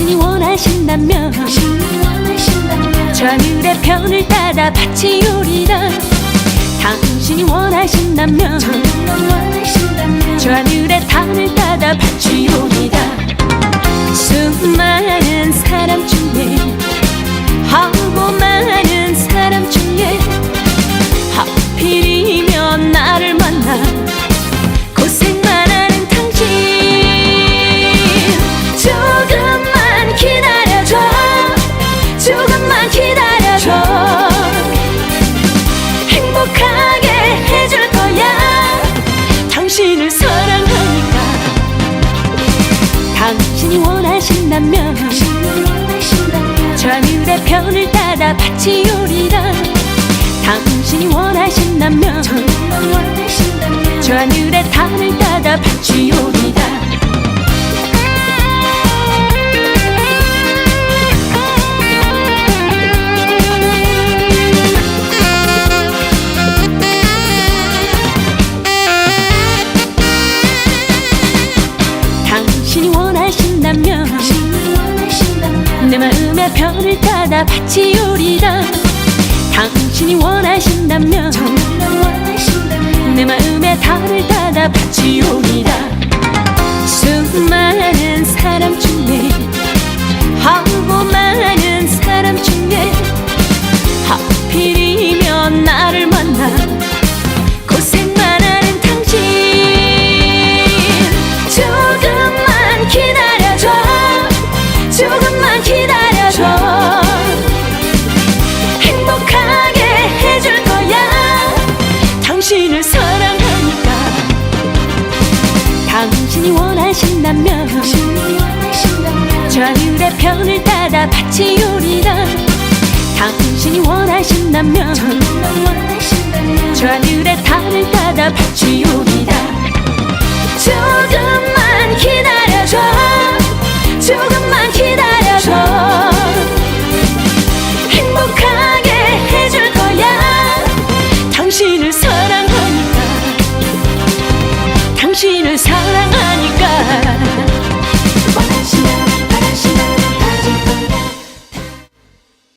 당신이 원하신다면 저 하늘의 편을 따라 밭이 오리라 당신이 원하신다면 저 하늘의 탄을 따라 밭이 오리라 원하신다면 저 하늘의 편을 따라 밭이 오리라. 당신이 원하신다면 저 하늘의 달을 따라 밭이 오리라 편을 따라 밭이 오리라 당신이 원하신다면 내 마음의 달을 따라 밭이 오리라 당신이 원하신다면 자유의 편을 따라 바치우리라 당신이 원하신다면 자유의 달을 따라 바치우리라 조금만 기다려줘. 조금만 기다려줘. 행복하게 해줄 거야. 당신을 사랑하니까. 당신을 사랑